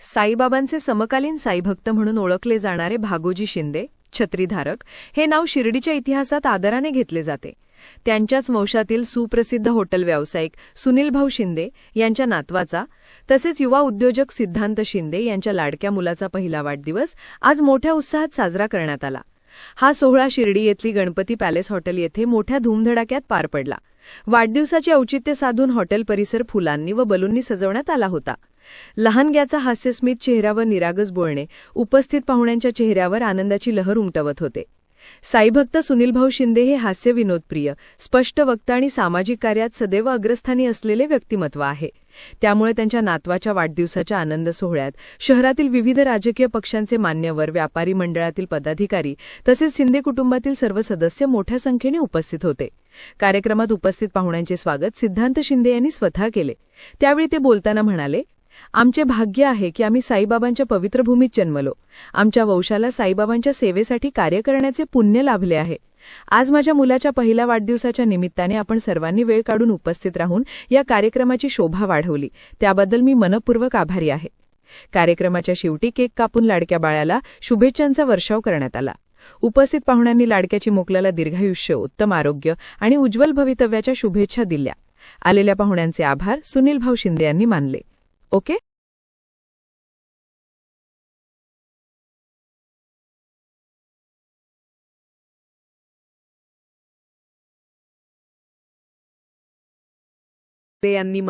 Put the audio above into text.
साईबाबांचे समकालीन साईभक्त म्हणून ओळखले जाणारे भागोजी शिंदे छत्रीधारक हे नाव शिर्डीच्या इतिहासात आदराने घेतले जाते. त्यांच्याच वंशातील सुप्रसिद्ध हॉटेल व्यावसायिक सुनीलभाऊ शिंदे यांच्या नातवाचा तसेच युवा उद्योजक सिद्धांत शिंदे यांच्या लाडक्या मुलाचा पहिला वाढदिवस आज मोठ्या उत्साहात साजरा करण्यात आला. हा सोहळा शिर्डी येथली गणपती पॅलेस हॉटेल येथे मोठ्या धूमधडाक्यात पार पडला. वाढदिवसाचे औचित्य साधून हॉटेल परिसर फुलांनी व बलूंनी सजवण्यात आला होता. लहानग्याचा हास्यस्मित चेहऱ्यावर निरागस बोलणे उपस्थित पाहुण्यांच्या चेहऱ्यावर आनंदाची लहर उमटवत होते. साईभक्त सुनीलभाऊ शिंदे हे हास्य विनोदप्रिय स्पष्ट वक्ता आणि सामाजिक कार्यात सदैव अग्रस्थानी असलेले व्यक्तिमत्व आहे. त्यामुळे त्यांच्या नातवाच्या वाढदिवसाच्या आनंद सोहळ्यात शहरातील विविध राजकीय पक्षांचे मान्यवर व्यापारी मंडळातील पदाधिकारी तसेच शिंदे कुटुंबातील सर्व सदस्य मोठ्या संख्येने उपस्थित होते. कार्यक्रमात उपस्थित पाहुण्यांचे स्वागत सिद्धांत शिंदे यांनी स्वतः केले. त्यावेळी ते बोलताना म्हणाले आमचे भाग्य आहे की आम्ही साईबाबांच्या पवित्र भूमीत जन्मलो. आमच्या वंशाला साईबाबांच्या सेवेसाठी कार्य करण्याचे पुण्य लाभले आहे. आज माझ्या मुलाच्या पहिल्या वाढदिवसाच्या निमित्ताने आपण सर्वांनी वेळ काढून उपस्थित राहून या कार्यक्रमाची शोभा वाढवली. त्याबद्दल मी मनपूर्वक आभारी आहे. कार्यक्रमाच्या शेवटी केक कापून लाडक्या बाळाला शुभेच्छांचा वर्षाव करण्यात आला. उपस्थित पाहुण्यांनी लाडक्याची मोकलाला दीर्घायुष्य उत्तम आरोग्य आणि उज्ज्वल भवितव्याच्या शुभेच्छा दिल्या. आलेल्या पाहुण्यांचे आभार सुनील भाऊ शिंदे यांनी मानले. ओके यांनी